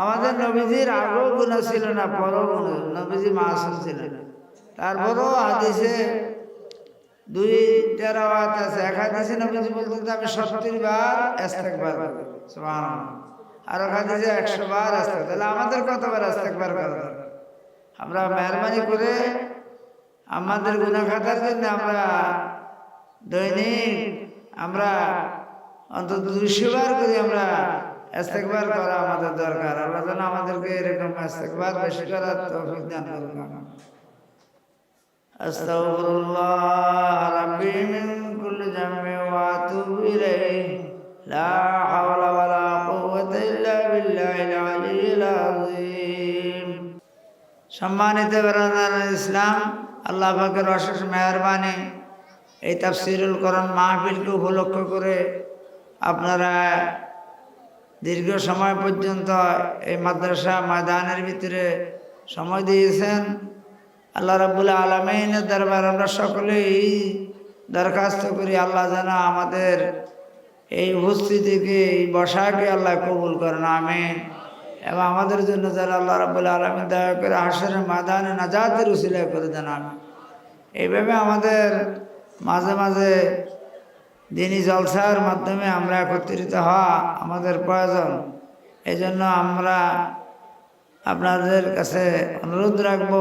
আমাদের নবীজির আগেও গুণা ছিল না, পরও গুণা নবীজি মাসুম ছিলেন। তারপরও হাদিসে দুই তেরাওয়াত আছে, এক হাদিসে নবীজি বলতেন যে, আমি সত্তর বার সুবহানাল্লাহ। আর এক হাদিসে একশো বার ইস্তেগফার। তাহলে আমাদের কতবার করা দরকার? আমরা মেহরবানি করে আমাদের গুনাহ খাতার জন্য আমরা দৈনিক আমরা অন্তত দুশো বার করে আমরা ইস্তেকবার করা আমাদের দরকার। আল্লাহ যেন আমাদেরকে এরকম ইস্তেকবার বেশি করার তৌফিক দান করুন أستغفر الله ربي من كل ذنب وأتوب إليه لا حول ولا قوة إلا بالله العلي العظيم সম্মানিত ইসলাম, আল্লাহ পাকের অশেষ মেহরবানি এই তাফসিরুল করণ মাহফিলকে উপলক্ষ করে আপনারা দীর্ঘ সময় পর্যন্ত এই মাদ্রাসা ময়দানের ভিতরে সময় দিয়েছেন। আল্লাহ রাবুল আলমিনের দরবার আমরা সকলেই দরখাস্ত করি, আল্লাহ যেন আমাদের এই উপস্থিতিকে, এই বসাকে আল্লাহ কবুল করেন, আমিন। এবং আমাদের জন্য যারা আল্লাহ রাবুল আলমিন দয়া করে হাসরের মাদানে নাজাতের উসিলা করে দেন আমি এইভাবে আমাদের মাঝে মাঝে দিনই জলসার মাধ্যমে আমরা একত্রিত হওয়া আমাদের প্রয়োজন। এই জন্য আমরা আপনাদের কাছে অনুরোধ রাখব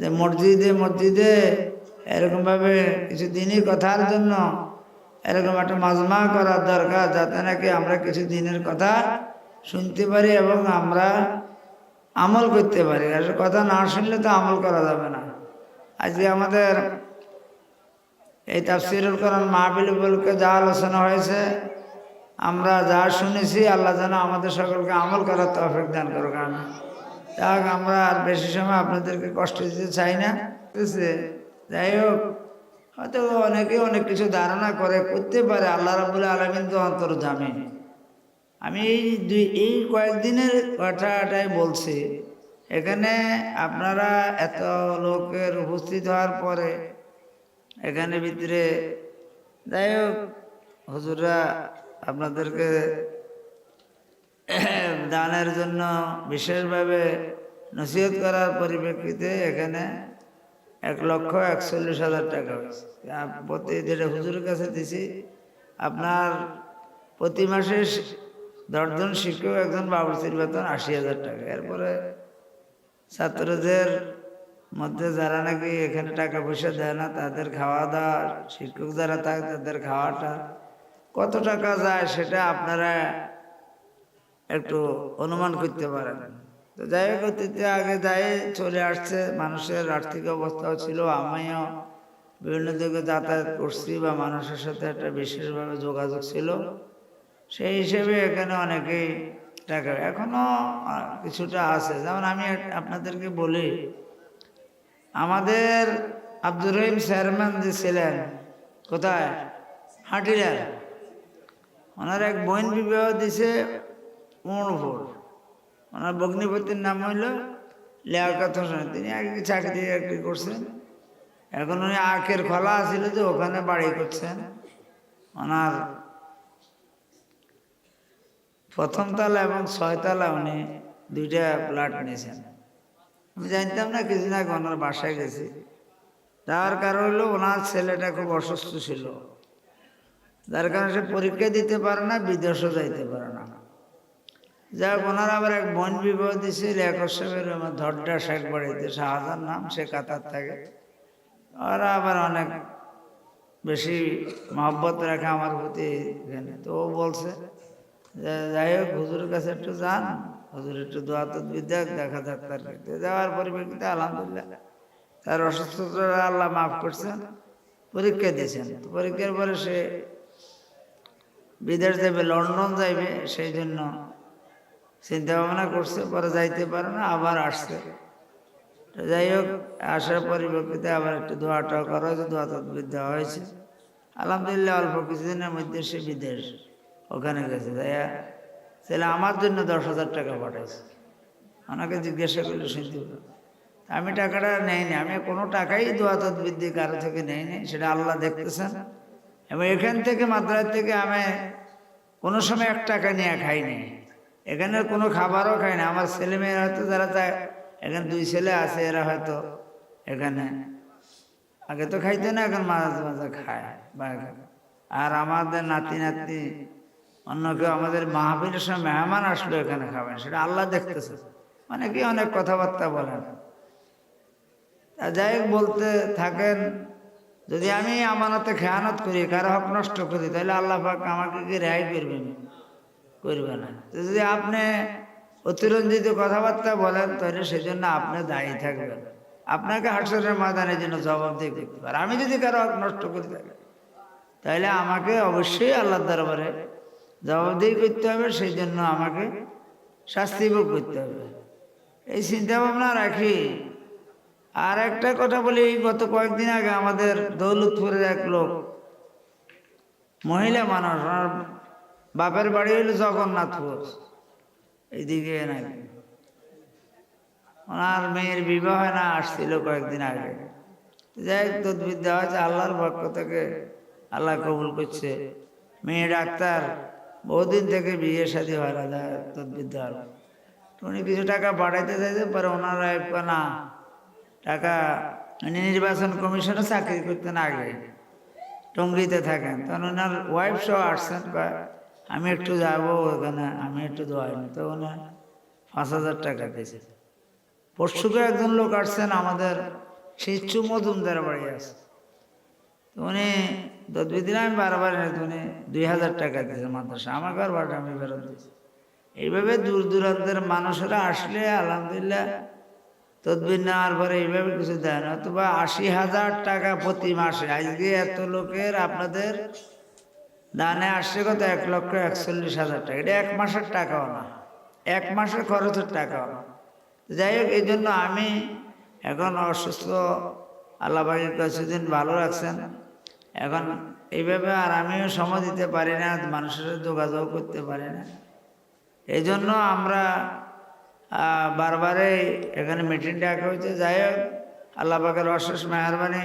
যে মসজিদে মসজিদে এরকমভাবে কিছু দিনই কথার জন্য এরকম একটা মাজমা করার দরকার, যাতে নাকি আমরা কিছু দিনের কথা শুনতে পারি এবং আমরা আমল করতে পারি। কথা না শুনলে তো আমল করা যাবে না। আজকে আমাদের এই তাফসিরুল কোরআন মাহবিল বলকে যা আলোচনা হয়েছে, আমরা যা শুনেছি, আল্লাহ যেন আমাদের সকলকে আমল করার তৌফিক দান করুক আমি যাক, আমরা আর বেশি সময় আপনাদেরকে কষ্ট দিতে চাই না যাই হোক, হয়তো অনেকে অনেক কিছু ধারণা করে, করতে পারে, আল্লাহ রাবুল আলমিন তো অন্তর জামি আমি এই দুই, এই কয়েকদিনের কথাটাই বলছি। এখানে আপনারা এত লোকের উপস্থিত হওয়ার পরে এখানে ভিতরে, যাই হোক, হুজুররা আপনাদেরকে দানের জন্য বিশেষভাবে নসিহত করার পরিপ্রেক্ষিতে এখানে এক লক্ষ একচল্লিশ হাজার টাকা হয়েছে। প্রতি যেটা হুজুরের কাছে দিছি, আপনার প্রতি মাসে দশজন শিক্ষক, একজন বাবুর্চির বেতন আশি হাজার টাকা। এরপরে ছাত্রদের মধ্যে যারা নাকি এখানে টাকা পয়সা দেয় না, তাদের খাওয়া দাওয়া শিক্ষক যারা থাকে তাদের খাওয়াটা কত টাকা যায় সেটা আপনারা একটু অনুমান করতে পারেন। তো যাই হোক, অতীতে আগে যাই, চলে আসছে, মানুষের আর্থিক অবস্থাও ছিল, আমিও বিভিন্ন দিকে যাতায়াত করছি বা মানুষের সাথে একটা বিশেষভাবে যোগাযোগ ছিল। সেই হিসেবে এখানে অনেকেই টাকা এখনও কিছুটা আছে। যেমন আমি আপনাদেরকে বলি আমাদের আব্দুর রহিম চেয়ারম্যান যে ছিলেন কোথায়? হাটিরার ওনার এক বোন বিবাহ দিছে উমরপুর ওনার ভগ্নিপতির নাম হইল লিয়াকত হোসেন। তিনি আগে চাকরি চাকরি করছেন? এখন উনি আখের খোলা আছিল যে ওখানে বাড়ি করছেন। ওনার প্রথম তলা এবং ছয়তলা উনি দুইটা প্লাট নিয়েছেন। আমি জানতাম না কিছুদিন আগে ওনার বাসায় গেছি। যার কারণ হলো ওনার ছেলেটা খুব অসুস্থ ছিল। যার কারণে সে পরীক্ষা দিতে পারে না, বিদেশও যাইতে পারে না। যাক, ওনার আবার এক বন বিবাহ দিছে, লেখক সাহেবের আমার ধরডা শেখ বাড়িতে শাহজাহান নাম, সে কাতার থাকে। ওরা আবার অনেক বেশি মহব্বত রাখে আমার প্রতি এখানে। তো ও বলছে, যে, যাই হোক, হুজুরের কাছে একটু যান। হুজুর, একটু দোয়া তদবির দেখ, দেখা যাক তার। যাওয়ার পরিপ্রেক্ষিতে আলহামদুলিল্লাহ। তার অসুস্থতা আল্লাহ মাফ করছেন, পরীক্ষা দিয়েছেন। পরীক্ষার পরে সে বিদেশ যাবে, লন্ডন যাইবে, সেই জন্য চিন্তা ভাবনা করছে, পরে যাইতে পারে না, আবার আসছে। যাই হোক, আসার পরিপ্রেক্ষিতে আবার একটু দোয়াটা করা হয়েছে, দোয়া তদবির দেওয়া হয়েছে। আলহামদুলিল্লাহ, অল্প কিছুদিনের মধ্যে সে বিদেশ ওখানে গেছে। যাইয়া ছেলে আমার জন্য দশ হাজার টাকা পাঠাইছে। ওনাকে জিজ্ঞাসা করলে শুনতে হবে। আমি টাকাটা নেইনি, আমি কোনো টাকাই দোয়া দিয়ে কারও থেকে নেইনি, সেটা আল্লাহ দেখতেছেন। এবং এখান থেকে মাদ্রাস থেকে আমি কোনো সময় এক টাকা নিয়ে খাইনি। এখানে কোনো খাবারও খায় না আমার ছেলে মেয়েরা হয়তো যারা চায় এখানে দুই ছেলে আছে, এরা হয়তো এখানে। আগে তো খাইতে না, এখন মাঝে মাঝে খায়, বা আর আমাদের নাতি নাতি অন্য কেউ আমাদের মাহফিলের সময় মেহমান আসলো এখানে খাবেন, সেটা আল্লাহ দেখতেছে। মানে কি অনেক কথাবার্তা বলেন। তা যাই বলতে থাকেন, যদি আমি আমানতে খেয়ানত করি, কারও হক নষ্ট করি, তাহলে আল্লাহ পাক আমাকে কি রেহাই করবেন? করবে না। যদি আপনি অতিরঞ্জিত কথাবার্তা বলেন, তাহলে সেজন্য আপনি দায়ী থাকবেন। আপনাকে হাসরের ময়দানের জন্য জবাবদিহি করতে পারে আমি যদি কারও হক নষ্ট করি থাকি তাহলে আমাকে অবশ্যই আল্লাহর দরবারে জবাবদিহি করতে হবে, সেই জন্য আমাকে শাস্তি ভোগ করতে হবে। এই চিন্তা ভাবনা রাখি। আর একটা কথা বলি, গত কয়েকদিন আগে আমাদের দৌলতপুরের এক লোক, মহিলা মানুষ, ওনার বাপের বাড়ি হলো জগন্নাথপুর, এইদিকে নাকি ওনার মেয়ের বিবাহ না, আসছিল কয়েকদিন আগে। যাই দেওয়া হয়েছে, আল্লাহর পক্ষ থেকে আল্লাহ কবুল করছে। মেয়ে ডাক্তার বহুদিন থেকে বিয়ে শাদী হয় না তদবির দেওয়ার তো উনি কিছু টাকা পাঠাইতে চাইছে, পরে ওনারা না টাকা উনি নির্বাচন কমিশনে চাকরি করতেন আগে, টঙ্গিতে থাকেন। তখন ওনার ওয়াইফ সহ আসছেন আমি একটু যাব ওখানে, আমি একটু দোয়াইনি তো ওনার পাঁচ হাজার টাকা দিয়েছে। পরশুকে একজন লোক আসছেন আমাদের শিশু মজুমদার বাড়ি আছে। তো উনি তদবিদিন আমি বারবার উনি দুই হাজার টাকা দিয়েছে মাদ্রাসা। আমাকে আর বারোটা আমি ফেরত দিয়েছি। এইভাবে দূর দূরান্তের মানুষেরা আসলে, আলহামদুলিল্লাহ, তদবির নেওয়ার পরে এইভাবে কিছু দেয় না। অথবা আশি হাজার টাকা প্রতি মাসে। আজকে এত লোকের আপনাদের দানে আসছে কত? এক লক্ষ একচল্লিশ হাজার টাকা। এটা এক মাসের টাকাও না। এক মাসের খরচের টাকাও না। যাই হোক, এই জন্য আমি এখন অসুস্থ। আল্লাহ কিছুদিন ভালো রাখছেন। এখন এইভাবে আর আমিও সময় দিতে পারি না, মানুষের যোগাযোগ করতে পারি না। এই জন্য আমরা বারবারে এখানে মিটিং ডাকা হয়েছে। যাই হোক, আল্লাহ পাকের অশেষ মেহরবানি।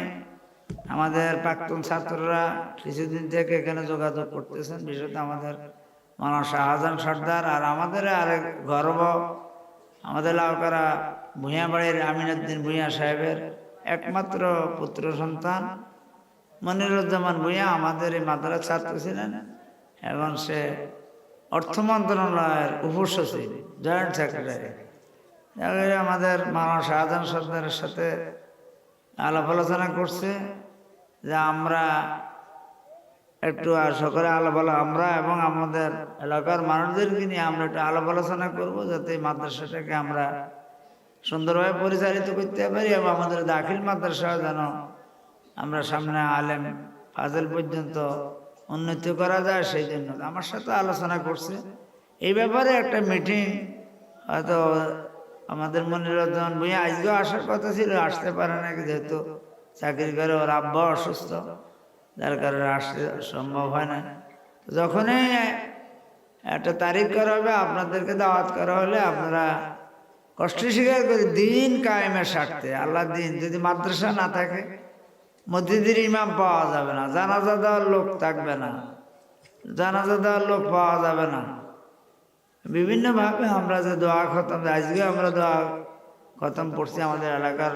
আমাদের প্রাক্তন ছাত্ররা কিছুদিন থেকে এখানে যোগাযোগ করতেছেন, বিশেষত আমাদের মানব শাহজাহান সর্দার আর আমাদের আরেক গর্ব, আমাদের লাউকারা ভূঁয়া বাড়ির আমিনুদ্দিন ভূঁয়া সাহেবের একমাত্র পুত্র সন্তান। মনিরুজ্জামান ভূঁয়া আমাদের এই মাদ্রাস ছাত্র ছিলেন এবং সে অর্থ মন্ত্রণালয়ের উপসচিব, জয়েন্ট সেক্রেটারি। আমাদের মানব শাহজাহান সর্দারের সাথে আলাপ আলোচনা করছে যে আমরা একটু সকলে আলাপ আলো আমরা এবং আমাদের এলাকার মানুষদেরকে নিয়ে আমরা একটু আলাপ আলোচনা করব যাতে এই মাদ্রাসাটাকে আমরা সুন্দরভাবে পরিচালিত করতে পারি এবং আমাদের দাখিল মাদ্রাসা যেন আমরা সামনে আলেম ফাজল পর্যন্ত উন্নতি করা যায় সেই জন্য। আমার সাথে আলোচনা করছে। এই ব্যাপারে একটা মিটিং হয়তো আমাদের মনিরঞ্জন ভূঁইয়া আজকেও আসার কথা ছিল, আসতে পারে না যেহেতু চাকরি করে ওর আব্বা অসুস্থ, যার কারণে আসতে সম্ভব হয় না। যখনই একটা তারিখ করা হবে, আপনাদেরকে দাওয়াত করা হলে আপনারা কষ্ট স্বীকার করে দিন কায়েমের স্বার্থে আল্লাহ দিন, যদি মাদ্রাসা না থাকে মসজিদের ইমাম পাওয়া যাবে না, জানাজা দেওয়ার লোক থাকবে না, জানাজা দেওয়ার লোক পাওয়া যাবে না। বিভিন্নভাবে আমরা যে দোয়া খতম আজকে আমরা দোয়া খতম পড়ছি আমাদের এলাকার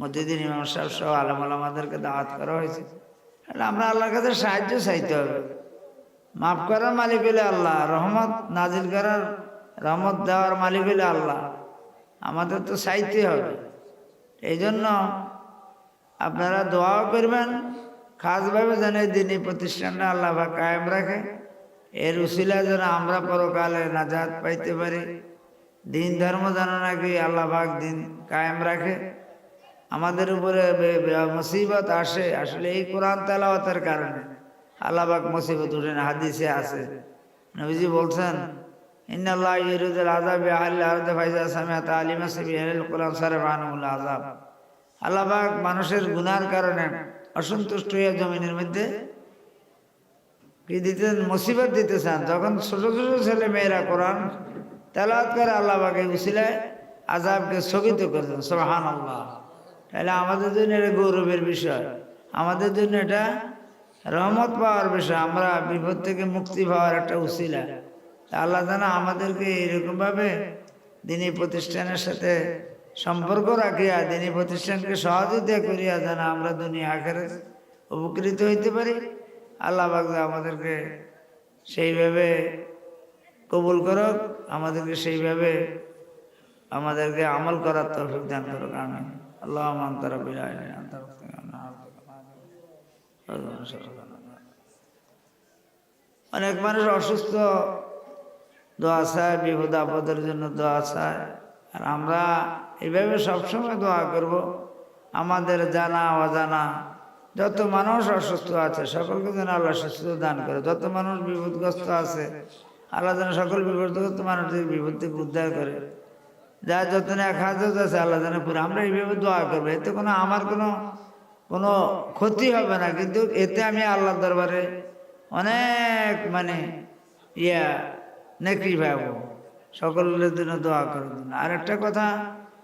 মসজিদের ইমাম সাহেব সহ আলম আলামাদেরকে দাওয়াত করা হয়েছে। আমরা আল্লাহর কাছে সাহায্য চাইতে হবে। মাফ করার মালিক হলে আল্লাহ, রহমত নাজিল করার, রহমত দেওয়ার মালিক হলে আল্লাহ। আমাদের তো চাইতে হবে। এই জন্য আপনারা দোয়াও করবেন, খাসভাবে যেন এই দিনই প্রতিষ্ঠানটা আল্লাহ কায়েম রাখে। এর উসিলা যেন আমরা পরকালে নাজাত পাইতে পারি। দিন ধর্ম যেন নাকি আল্লাহ পাক দিন কায়েম রাখে। আমাদের উপরে মুসিবত আসে, আসলে এই কোরআন তেলাওয়াতের কারণে। আল্লাহ পাক মুসিবত উঠেন হাদিসে আছে। নবীজি বলছেন, ইন্নাল্লাহ ইরুদুল আহলি আরদে ফাইজা সামিআত আলিমা সাবিহাল কোরআন সারফানুল আযাব। আল্লাহ পাক মানুষের গুনার কারণে অসন্তুষ্ট হয়ে জমিনের মধ্যে কি দিতেন? মুসিবত দিতে চান যখন ছোট ছোট ছেলে মেয়েরা কোরআন তেলাওয়াত করে আল্লাহ পাকে উসিলায় আজাবকে স্থগিত করেছেন সোহান আল্লাহ তাহলে আমাদের জন্য এটা গৌরবের বিষয়। আমাদের জন্য এটা রহমত পাওয়ার বিষয়। আমরা বিপদ থেকে মুক্তি পাওয়ার একটা উসিলা। তা আল্লাহ জানা আমাদেরকে এরকমভাবে দিনী প্রতিষ্ঠানের সাথে সম্পর্ক রাখিয়া দিনী প্রতিষ্ঠানকে সহযোগিতা করিয়া যেন আমরা দুনিয়া আখেরে উপকৃত হইতে পারি। আল্লাহ বাগদা আমাদেরকে সেইভাবে কবুল করুক, আমাদেরকে সেইভাবে আমাদেরকে আমল করার তৌফিক দান করুক, আমিন। আল্লাহ আন্তরা অনেক মানুষ অসুস্থ, দোয়া চায়, বিপদ আপদের জন্য দোয়া চায়। আর আমরা এইভাবে সবসময় দোয়া করব। আমাদের জানা, অজানা, যত মানুষ অসুস্থ আছে, সকলকে যেন আল্লাহ সুস্থ দান করে। যত মানুষ বিপদগ্রস্ত আছে, আল্লাহ যেন সকল বিপদগ্রস্ত মানুষদের বিপদ থেকে উদ্ধার করে। যা যত এক হাজার আছে, আল্লাহ যেন পুরো আমরা এইভাবে দোয়া করব। এতে কোনো আমার কোনো কোনো ক্ষতি হবে না। কিন্তু এতে আমি আল্লাহর দরবারে অনেক মানে ইয়া নেকি পাবো সকলের জন্য দোয়া করার জন্য আর একটা কথা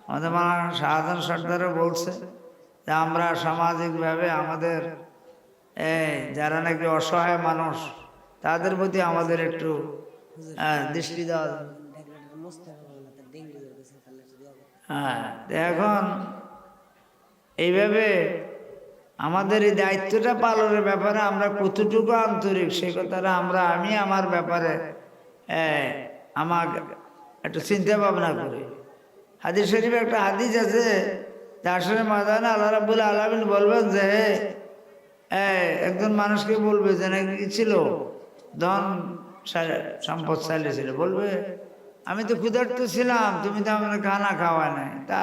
আমাদের মানা শাহজাহান সর্দারও বলছে যে আমরা সামাজিকভাবে আমাদের এই যারা নাকি অসহায় মানুষ, তাদের প্রতি আমাদের একটু দৃষ্টি দেওয়া হ্যাঁ এখন এইভাবে আমাদের এই দায়িত্বটা পালনের ব্যাপারে আমরা কতটুকু আন্তরিক, সে কথাটা আমরা, আমি আমার ব্যাপারে আমার একটু চিন্তা ভাবনা করি। হাদিস শরীফে একটা হাদিস আছে আসলে মাদানা আল্লাহ রাবুল আলমিন বলবেন যে এই, একজন মানুষকে বলবে যে নাকি কি ছিল? ধন সম্পদ ছিল। বলবে আমি তো ক্ষুধার্ত ছিলাম তুমি তো আমাকে খানা খাওয়া নাই। তা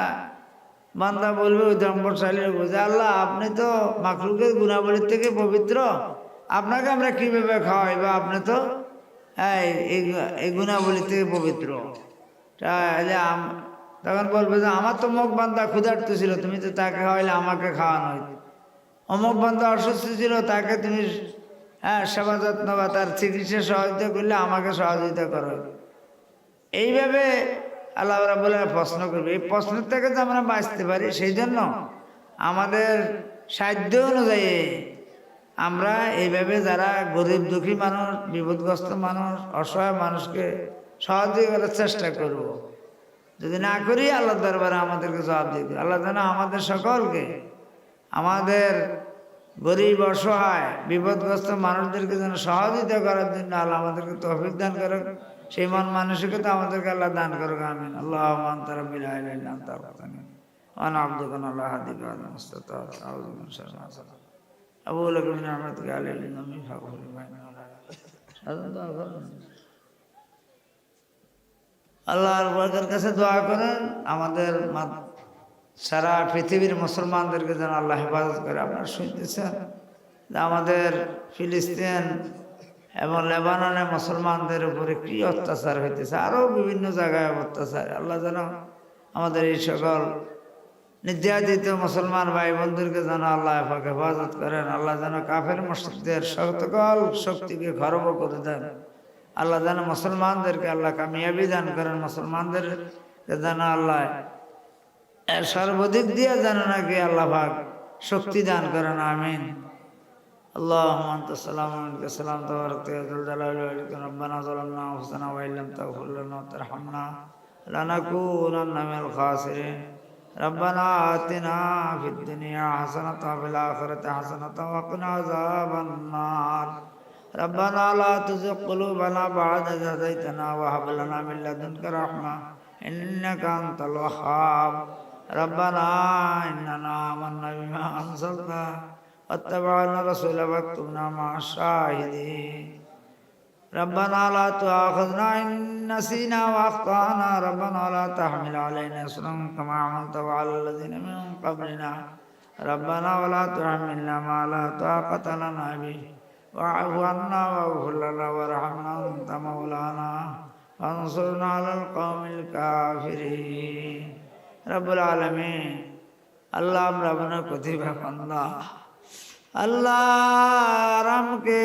বান্দা বলবে ওই চালিয়ে বলছে আল্লাহ আপনি তো মাকলুকের গুণাবলীর থেকে পবিত্র। আপনাকে আমরা কীভাবে খাওয়াই বা আপনি তো এই এই- এই গুণাবলী থেকে পবিত্র? তাহলে তখন বলবে যে, আমার তো মুখ বান্ধা, ক্ষুধার্ত ছিল, তুমি তো তাকে খাওয়াইলে আমাকে খাওয়ানো হইতো। অমুক বান্ধব অসুস্থ ছিল, তাকে তুমি হ্যাঁ সেবা যত্ন বা তার চিকিৎসা সহযোগিতা করলে আমাকে সহযোগিতা করো এইভাবে আল্লাহ বলে প্রশ্ন করবে। এই প্রশ্নের থেকে তো আমরা বাঁচতে পারি সেই জন্য আমাদের সাধ্য অনুযায়ী আমরা এইভাবে যারা গরিব দুঃখী মানুষ, বিপদগ্রস্ত মানুষ, অসহায় মানুষকে সহযোগিতা করার চেষ্টা করব। যদি না করি আল্লাহ দরবারে আমাদেরকে জবাব দিবে আল্লাহ যেন আমাদের সকলকে, আমাদের গরিব, অসহায়, বিপদগ্রস্ত মানুষদেরকে যেন সহযোগিতা করার জন্য আল্লাহ আমাদেরকে তৌফিক দান করুক। সেই মন মানসিকতা আমাদেরকে আল্লাহ দান করুক, আমিন। আল্লাহ তারা বিলাই লাইলাম তার কথা নেই আন আব্দুকান আল্লাহ হাদিক আদম মুস্তাতা আউযু বিন শাররি মা সালাম আবু লাক মিন রহমাতিকা আলাইহি নামি ফাকুল বাইনা সাধারণ দোয়া করুন আল্লাহর বরকার কাছে দোয়া করেন, আমাদের সারা পৃথিবীর মুসলমানদেরকে যেন আল্লাহ হেফাজত করে আপনারা শুনতেছেন। আমাদের ফিলিস্তিন এবং লেবাননে মুসলমানদের উপরে কী অত্যাচার হইতেছে আরও বিভিন্ন জায়গায় অত্যাচার। আল্লাহ যেন আমাদের এই সকল নির্যাতিত মুসলমান ভাই বন্ধুদেরকে যেন আল্লাহ হেফাজত করেন। আল্লাহ যেন কাফের মসজিদের সকল শক্তিকে খরব করে দেন। আল্লাহ যেন মুসলমানদেরকে আল্লাহ কামিয়াবি দান করেন মুসলমানদের যেন আল্লাহ এর সর্বাধিক দিয়ে যেন নাকি আল্লাহ পাক শক্তি দান করেন আমিন اللهم انت السلام ومنك السلام تبارك يا ذو الجلال والاكرام ربنا ظلمنا انفسنا وان لم تغفر لنا وترحمنا لنكونن من الخاسرين ربنا آتنا في الدنيا حسنة وفي الآخرة حسنة وقنا عذاب النار ربنا لا تزغ قلوبنا بعد إذ هديتنا وهب لنا من لدنك رحمة. إنك أنت الوهاب. ربنا إننا آمنا بما أنزلت واتبعنا الرسول واكتبنا مع الشاهدين. ربنا لا تؤاخذنا إن نسينا وأخطأنا. ربنا لا تحمل علينا إصرا كما عملت على الذين من قبلنا. ربنا ولا تحملنا ما لا طاقة لنا به. واعف عنا واغفر لنا وارحمنا أنت مولانا فانصرنا على القوم الكافرين رب العالمين আল্লাহ আমরা আপনার প্রতিভা বান্দা আল্লাহ আরামকে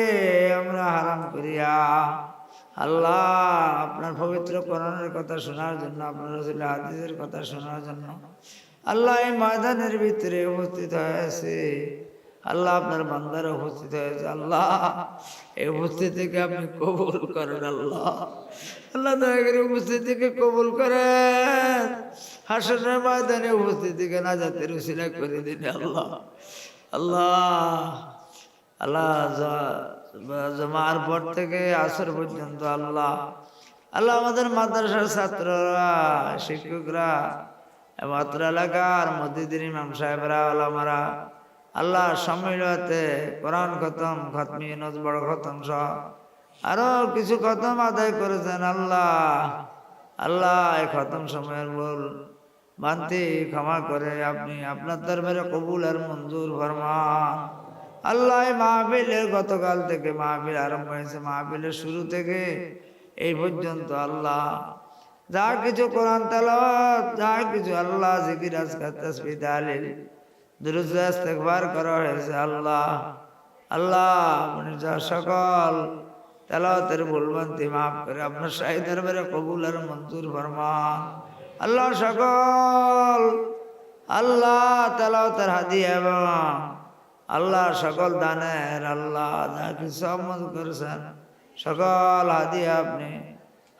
আমরা হারাম করিয়া আল্লাহ আপনার পবিত্র কোরআনের কথা শোনার জন্য আপনার রসুল হাদিসের কথা শোনার জন্য আল্লাহ এই ময়দানের ভিতরে উপস্থিত হয়েছে আল্লাহ আপনার বান্দার উপস্থিত হয়েছে, আল্লাহ, এই উপস্থিতিকে আপনি কবুল করেন, আল্লাহ। আল্লাহ দয়া উপস্থিতিকে কবুল করেন। হাসনের ময়দানে উপস্থিতিকে না যাতে রুসিলা করে দিন, আল্লাহ। আল্লাহ আল্লাহ জমার পর থেকে আসর পর্যন্ত আল্লাহ আল্লাহ আমাদের মাদ্রাসার ছাত্ররা, শিক্ষকরা অত্র এলাকার মসজিদের ইমাম সাহেবরা আলামারা আল্লাহ সম্মিলতে কোরআন খতম, খতমি বড় খতম সহ আরও কিছু খতম আদায় করেছেন আল্লাহ। আল্লাহ এই খতম সময়ের ভুল বান্তি ক্ষমা করে আপনি আপনার দরবারে কবুল আর মঞ্জুর ফরমান। আল্লাহ মাহফিলের গতকাল থেকে মাহফিল আরম্ভ হয়েছে, মাহফিলের শুরু থেকে এই পর্যন্ত আল্লাহ যা কিছু কোরআন তালাওয়াত, যা কিছু আল্লাহ জিকির, আজকার তসবি তালিল দুরুদ ইস্তেগফার করা হয়েছে আল্লাহ। আল্লাহ যা সকল তেলাওয়াতের ভুলবন্তি মাফ করে আপনার শাহী দরবারে কবুল আর মঞ্জুর ফরমান। আল্লাহ সকল, আল্লাহ তেলাওয়াতের হাদি এবং আল্লাহ সকল দানের আল্লাহ যা কিছু মঞ্জুর করেছেন, সকল হাদি আপনি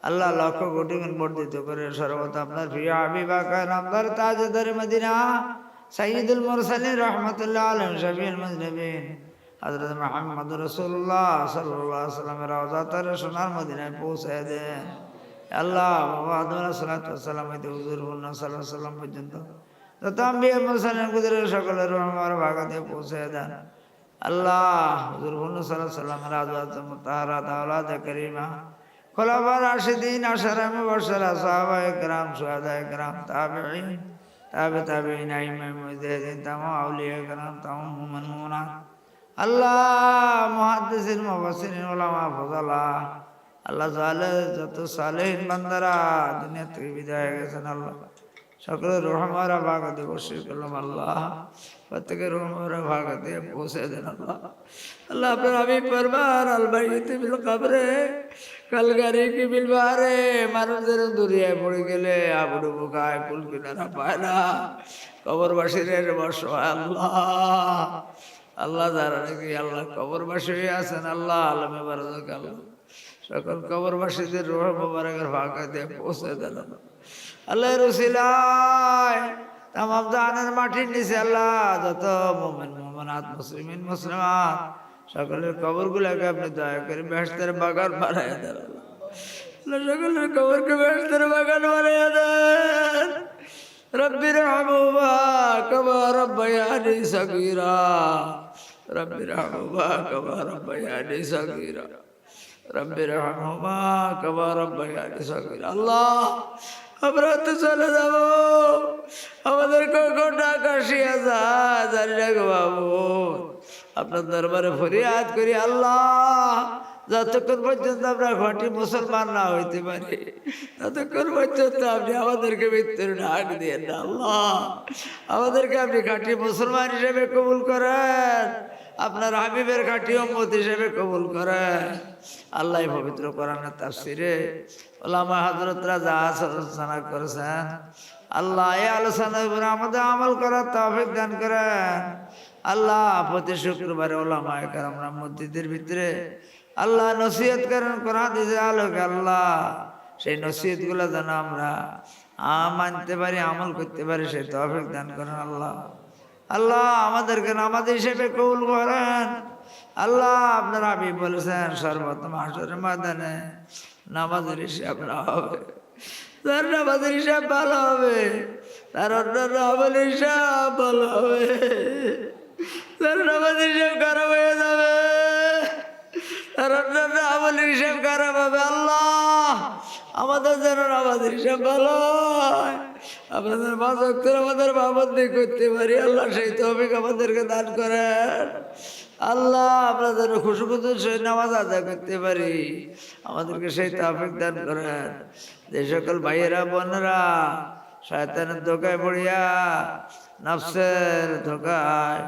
আল্লাহ লক্ষ কোটি গুণ বর্ধিত করে সর্বত আপনার প্রিয় হাবিবা কায়ন আপনার তাজদার মদিনা সাইয়্যিদুল মুরসালিন রাহমাতুল্লাহ আলাইহি শাফিউল মুজনিবিন হযরত মুহাম্মদ রাসূলুল্লাহ সাল্লাল্লাহু আলাইহি ওয়াসাল্লামের রওজাতার সোনার মদিনায় পৌঁছে দেন। আল্লাহ, বাবা আদম সালাতু ওয়াসালাম হইতে হুজুর আলাইহি ওয়াসাল্লাম পর্যন্ত। যত আম্বিয়া, মুরসালিন গুজরের সকলের রহমার ভাগাতে পৌঁছে দেন। আল্লাহ, হুজুর আলাইহি ওয়াসাল্লামের আজওয়াজ মুতাহারাত আওলাদ কারীমা। আশারাম তাবে তাবিঈন আইমাম মুজাহিদিন তামাম আউলিয়া একরাম তামাম মুমিন মুমিনাত আল্লাহ মুহাদ্দিসিন, মুফাসসিরিন, উলামা ফাজালা আল্লাহ জালে যত সালেহিন বান্দারা দুনিয়া থেকে বিদায় হয়ে গেছেন আল্লাহ। সকলের রহমারা ভাগাতে বসে করলাম আল্লাহ। প্রত্যেকের রহমারা ভাগাতে পৌঁছে দেন আল্লাহ। আল্লাহ আপনার আমি পরবার আলবাইতে কবরে। কালগারি কি বিল বাহারে, মানুষদের দুরিয়ায় পড়ে গেলে আবুডু বুকায় ফুল কিনারা পায় না। কবরবাসীর বর্ষ, আল্লাহ। আল্লাহ যারা নাকি আল্লাহ কবরবাসী হয়ে আছেন, আল্লাহ আলমে বারজাক, আল্লাহ। সকল কবরবাসীদের রোহ মোবারকের ফাঁকা দিয়ে পৌঁছে দেন আল্লাহ। রসিলায় তামাম জাহানের মাটির নিচে আল্লাহ, যত মোমেন, মোমনাত, মুসলিমিন, মুসলিমাত সকলের কবরগুলোকে আপনি দয়া করে ব্যস্তের বাগান বানায় দেন। সকলের কবরকে ব্যস্তের বাগান বানায় দেন। রব্বির হামুবা কবা রব্বায়ানি সগীরা। রব্বির হামুবা কবা রব্বায়ানি সগীরা। রব্বির হামুবা কবা রব্বায়ানি সগীরা। আল্লাহ, আমরা তো চলে যাব। আমাদের কখন ঢাকা শিয়া যা জানি না বাবু। আপনার দরবারে ফরিয়াদ করি, আল্লাহ, যতক্ষণ পর্যন্ত আমরা ঘটি মুসলমান না হইতে পারি, ততক্ষণ পর্যন্ত আপনি আমাদেরকে মৃত্যুর ডাক দিয়ে আল্লাহ। আমাদেরকে আপনি ঘাটি মুসলমান হিসেবে কবুল করেন, আপনার হাবিবের ঘাটি উম্মত হিসেবে কবুল করেন। আল্লাহ পবিত্র কোরআনের তাফসিরে ওলামা হজরতরা যা আলোচনা করেছেন, আল্লাহ এই আলোচনার উপরে আমাদের আমল করার তৌফিক দান করেন। আল্লাহ প্রতি শুক্রবারে ওলামা আমরা মসজিদের ভিতরে আল্লাহ নসিহত করেন কোরআন দিছে আলোক আল্লাহ। সেই নসিহতগুলো যেন আমরা মানতে পারি, আমল করতে পারি, সেই তৌফিক দান করেন আল্লাহ। আল্লাহ আমাদেরকে নামাজ হিসেবে কবুল করেন। আল্লাহ আপনার আবি বলেছেন সর্বোত্তম হাসরের ময়দানে নামাজের হিসাব না হবে। তার নামাজের হিসাব ভালো হবে। তার অন্যান্য আমল হিসাব ভালো হবে। খারাপ হয়ে যাবে। তার খারাপ হবে, আল্লাহ। আমাদের যেন আমাদের আমাদের বাবন্দি করতে পারি, আল্লাহ সেই আমাদেরকে দান করেন। আল্লাহ আমরা যেন সেই নামাজ করতে পারি, আমাদেরকে সেই দান যে সকল ভাইয়েরা, বোনেরা, শয়তানের ধোকায় পড়িয়া, নফসের ধোকায়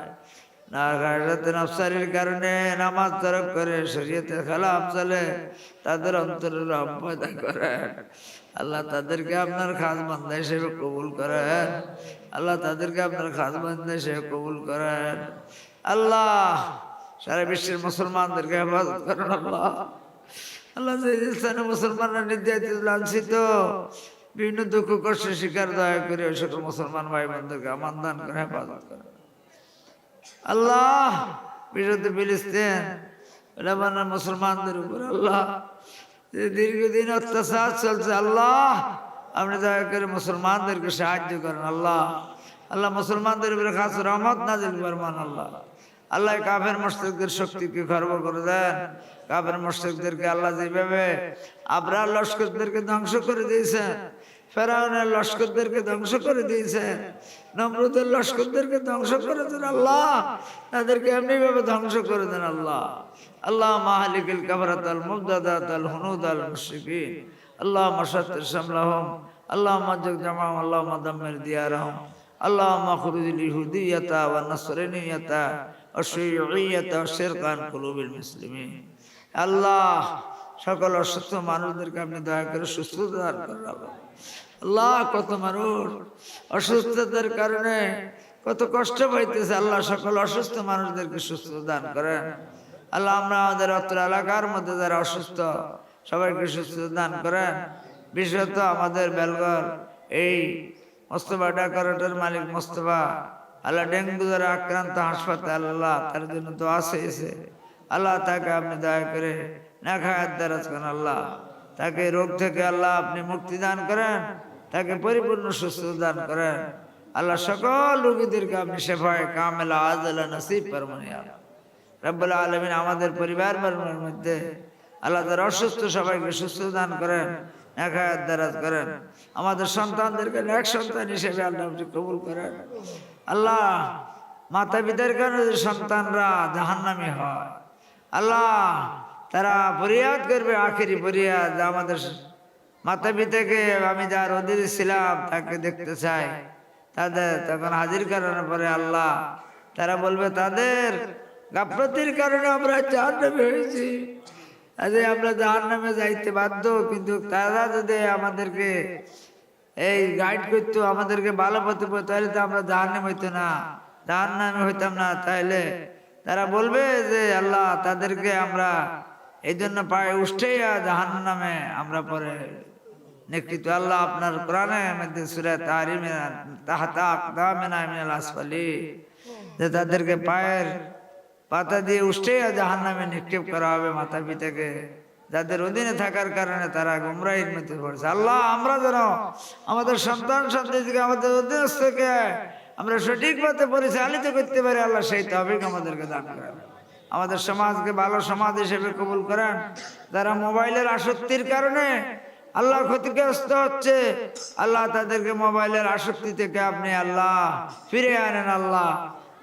গাড়িতে নফসারির কারণে নামাজ তরফ করে শরীয়তে খেলাফ চলে, তাদের অন্তরের রহমত করেন। আল্লাহ তাদেরকে আপনার খাস বান্ধা হিসেবে কবুল করেন। আল্লাহ তাদেরকে আপনার খাস বান্ধা হিসেবে কবুল করেন। আল্লাহ, সারা বিশ্বের মুসলমানদেরকে হেফাজত করেন আল্লাহ। আল্লাহ স্থানে মুসলমানরা নির্যাতিত, লাঞ্ছিত, বিভিন্ন দুঃখ কষ্টের শিকার দয়া করে ওই সকল মুসলমান ভাই বোনদেরকে আমান দান করে হেফাজত করেন। আল্লাহ বিশেষত ফিলিস্তিন, লেবানন মুসলমানদের উপর, আল্লাহ। দীর্ঘদিন অত্যাচার চলছে, আল্লাহ, আপনি দয়া করে মুসলমানদেরকে সাহায্য করেন, আল্লাহ। আল্লাহ, মুসলমানদের উপরে খাস রহমত নাজিল ফরমান, আল্লাহ। আল্লাহ কাফের মস্তকদের শক্তিকে খর্ব করে দেন। কাফের মস্তকদেরকে আল্লাহ যেভাবে আবরার লস্করদেরকে ধ্বংস করে দিয়েছেন, ফেরাউনের লস্করদেরকে ধ্বংস করে দিয়েছেন নমরুদের লস্করদেরকে ধ্বংস করে দেন আল্লাহ। তাদেরকে এমনি ভাবে ধ্বংস করে দেন আল্লাহ। আল্লাহ মাহালিকুল কাবরাত আল মুবদাদাত আল হুনুদ আল মুশরিকিন। আল্লাহ মাসাত্তির সামলাহম আল্লাহ মাজ্জাক জামাম আল্লাহ মাদাম্মির দিয়ারহম। আল্লাহ মাখরুজুল ইহুদিয়াতা ওয়া নাসরানিয়াতা ওয়া শিয়ইয়াতা ওয়া শিরকান কুলুবিল মুসলিমিন। আল্লাহ সকল অসুস্থ মানুষদেরকে আপনি দয়া করে সুস্থতা দান করেন আল্লাহ কত মানুষ। অসুস্থতার কারণে কত কষ্ট পাইতেছে। আল্লাহ সকল অসুস্থ মানুষদেরকে সুস্থ দান করেন। আল্লাহ আমরা আমাদের অত্র এলাকার মধ্যে যারা অসুস্থ, সবাইকে সুস্থ দান করেন। বিশেষত আমাদের বেলগর এই মোস্তফা ডাকারটের মালিক মোস্তফা, আল্লাহ ডেঙ্গু দ্বারা আক্রান্ত হাসপাতাল, আল্লাহ তার জন্য তো আসেছে আল্লাহ তাকে আপনি দয়া করে না দারাজ করেন, আল্লাহ। তাকে রোগ থেকে আল্লাহ আপনি মুক্তি দান করেন। তাকে পরিপূর্ণ সুস্থ দান করেন। আল্লাহ সকল রোগীদেরকে আপনি সেফায় কামেলা আজ আল্লাহ নসিব পারমানিয়া রব্বুল আলমিন আমাদের পরিবার বর্মের মধ্যে আল্লাহ তার অসুস্থ সবাইকে সুস্থ দান করেন একায়াত দারাজ করেন। আমাদের সন্তানদেরকে এক সন্তান হিসেবে আল্লাহ কবুল করেন। আল্লাহ মাতা পিতার কারণে যে সন্তানরা জাহান্নামি হয়, আল্লাহ তারা ফরিয়াদ করবে, আখেরি ফরিয়াদ আমাদের মাতা পিতাকে আমি যার অধীরে ছিলাম, তাকে দেখতে চাই। তাদের তখন হাজির করানোর পরে আল্লাহ তারা বলবে, তাদের গাফলতির কারণে আমরা জাহান্নামে হয়েছি। আজ আমরা জাহান্নামে যাইতে বাধ্য, কিন্তু তারা যদি আমাদেরকে এই গাইড করতো, আমাদেরকে ভালো পথে তাহলে তো আমরা জাহান্নামে হইতো না। জাহান্নামে হইতাম না, তাহলে তারা বলবে যে, আল্লাহ তাদেরকে আমরা এই জন্য পায়ে উঠেই জাহান্ন নামে আমরা পরে নেকৃত আল্লাহ আপনার কোরআনের মধ্যে সুরে তারিমে তাহাতা আকদামিনা মিনাল আসফালি, যে তাদেরকে পায়ের পাতা দিয়ে উঠেই জাহান্নামে নিক্ষেপ করা হবে মাতা পিতাকে যাদের অধীনে থাকার কারণে তারা গুমরাহির মধ্যে পড়েছে। আল্লাহ, আমরা যেন আমাদের সন্তান সন্ততিকে, আমাদের অধীনস্থকে আমরা সঠিক পথে পরিচালিত করতে পারি, আল্লাহ সেই তবেক আমাদেরকে দান করেন। আমাদের সমাজকে ভালো সমাজ হিসেবে কবুল করেন। যারা মোবাইলের আসক্তির কারণে আল্লাহ ক্ষতিগ্রস্ত হচ্ছে। আল্লাহ তাদেরকে মোবাইলের আসক্তি থেকে আপনি আল্লাহ ফিরে আনেন আল্লাহ।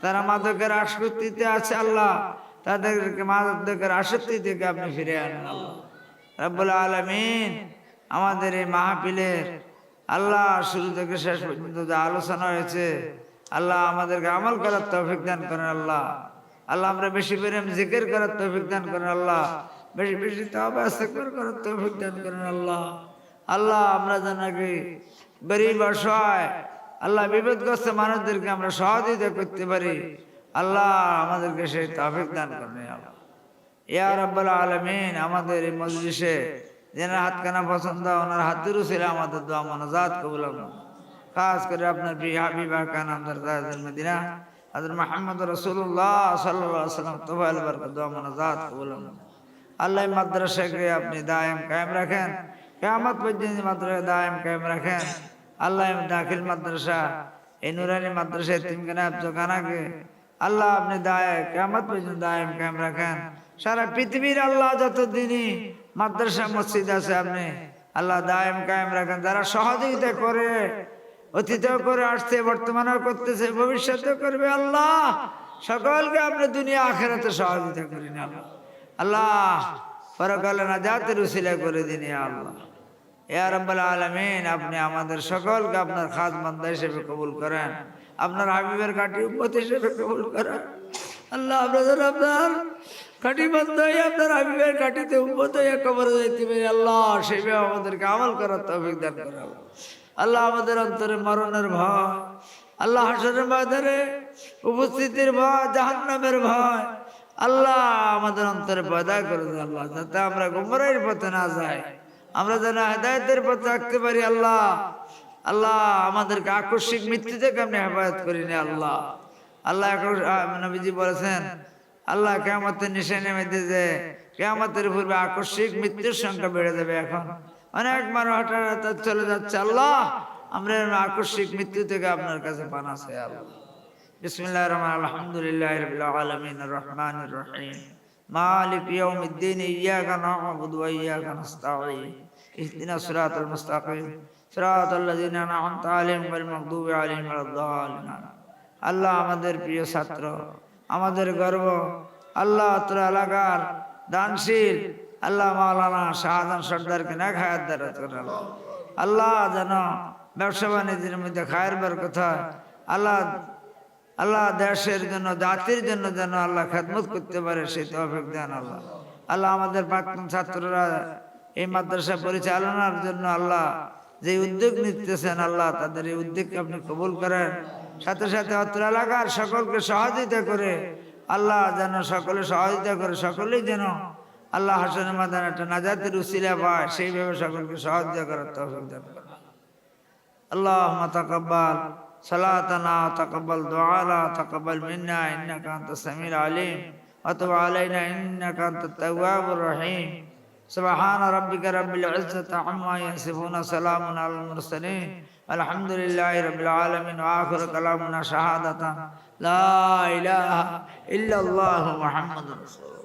তারা মাদকের আসক্তিতে আছে আল্লাহ। তাদেরকে মাদকের আসক্তি থেকে আপনি ফিরে আনেন আল্লাহ। রব্বুল আলমিন আমাদের এই মাহফিলের আল্লাহ শুরু থেকে শেষ পর্যন্ত যে আলোচনা হয়েছে, আল্লাহ আমাদেরকে আমল করার তৌফিক দান করেন আল্লাহ। আল্লাহ আমরা বেশি প্রেম জিকির করার তৌফিক দান করেন আল্লাহ। বেশি বেশি তওবা, ইস্তেগফার করার তৌফিক করেন আল্লাহ আল্লাহ, আমরা যেন কি গরিব অসহায়, আল্লাহ বিপদগ্রস্ত মানুষদেরকে আমরা সহযোগিতা করতে পারি, আল্লাহ আমাদেরকে সেই তৌফিক দান করেন আল্লাহ ইয়া রাব্বাল আলামিন, আমাদের এই মজলিসে যেনার হাতখানা পছন্দ, ওনার হাত ছিল, আমাদের দোয়া মনাজাত কবুল। খাস করে আপনার হাবিবা খান আমদার মদিনা হাজর মাহমুদ রসুল্লাহ সাল্লাহ সাল্লাম তোফাইল বরকত দোয়া মনাজাত কবুল। আল্লাহ মাদ্রাসাকে আপনি দায়েম কায়েম রাখেন। কেয়ামত পর্যন্ত মাদ্রাসা দায়েম কায়েম রাখেন। আল্লাহ দাখিল মাদ্রাসা, এই নুরানি মাদ্রাসা তিনখানা দোকানাকে আল্লাহ আপনি দায়, কেয়ামত পর্যন্ত দায়েম কায়েম রাখেন। সারা পৃথিবীর আল্লাহ যত দিনই মাদ্রাসা, মসজিদ আছে আপনি আল্লাহ দায়েম কায়েম রাখেন। যারা সহযোগিতা করে, অতীতেও করে, আসছে, বর্তমানেও করতেছে, ভবিষ্যতেও করবে আল্লাহ, সকলকে আপনি দুনিয়া, আখেরাতে সহযোগিতা করেন আল্লাহ। আল্লাহ, পরকালে নাজাতের উসিলা করে দিন আল্লাহ। ইয়া রাব্বাল আলামিন, আপনি আমাদের সকলকে আপনার খাস বান্দা হিসেবে কবুল করেন। আপনার হাবিবের কাটি উম্মত হিসেবে কবুল করেন। আল্লাহ আপনাদের আপনার কাটি বান্দা হয়ে আপনার হাবিবের কাটিতে উম্মত হয়ে কবরে যাইতে পারি, আল্লাহ, সেভাবে আমাদেরকে আমল করার তৌফিক দান করে আল্লাহ। আমাদের অন্তরে মরণের ভয়, আল্লাহ, হাসরের বাজারে উপস্থিতির ভয়, জাহান্নামের ভয় আল্লাহ আমাদের অন্তরে পয়দা করে দেয় আল্লাহ যাতে আমরা গুমরাইয়ের পথে না যাই। আমরা যেন হেদায়তের পথে রাখতে পারি আল্লাহ। আল্লাহ আমাদেরকে আকস্মিক মৃত্যু থেকে আপনি হেফাজত করিনি আল্লাহ। আল্লাহ নবীজি বলেছেন আল্লাহ কেমতের নিশায় নেমে দিয়েছে কেমতের পূর্বে আকস্মিক মৃত্যুর সংখ্যা বেড়ে যাবে এখন। অনেক মানুষ হঠাৎ চলে যাচ্ছে আল্লাহ। আমরা আকস্মিক মৃত্যু থেকে আপনার কাছে পানা চাই আল্লাহ। বিসমিল্লাহ রহমান আলহামদুলিল্লাহ রবিল আলমিন রহমান রহিম মালিক يوم الدين إياك نعبد وإياك نستعين اهدنا الصراط المستقيم صراط الذين أنعمت عليهم غير المغضوب عليهم ولا الضالين আল্লাহ আমাদের প্রিয় ছাত্র আমাদের গর্ব আল্লাহ অত্র এলাকার দানশীল আল্লাহ মাওলানা শাহজাহান সর্দারকে না খায়াত দ্বারা করেন আল্লাহ যেন ব্যবসা বাণিজ্যের মধ্যে খায়ের বার কথা আল্লাহ আল্লাহ দেশের জন্য, জাতির জন্য যেন আল্লাহ খেদমত করতে পারে, সেই তফিক দেন আল্লাহ। আল্লাহ আমাদের প্রাক্তন ছাত্ররা এই মাদ্রাসা পরিচালনার জন্য আল্লাহ যে উদ্যোগ নিতেছেন, আল্লাহ তাদের এই উদ্যোগকে আপনি কবুল করেন। সাথে সাথে অত্র এলাকার সকলকে সহযোগিতা করে আল্লাহ যেন সকলে সহযোগিতা করে, সকলেই যেন আল্লাহ হাসান মাদান একটা নাজাতের উচিলা পায়, সেইভাবে সকলকে সহযোগিতা করার তফিক দেন। আল্লাহ মাতাকাব্বাল صلاتنا وتقبل دعانا تقبل منا إنك أنت السميع العليم. وتب علينا إنك أنت التواب الرحيم. سبحان ربك رب العزة عما يصفون سلام على المرسلين. الحمد لله رب العالمين. وآخر كلامنا شهادة. لا إله إلا الله محمد رسول الله.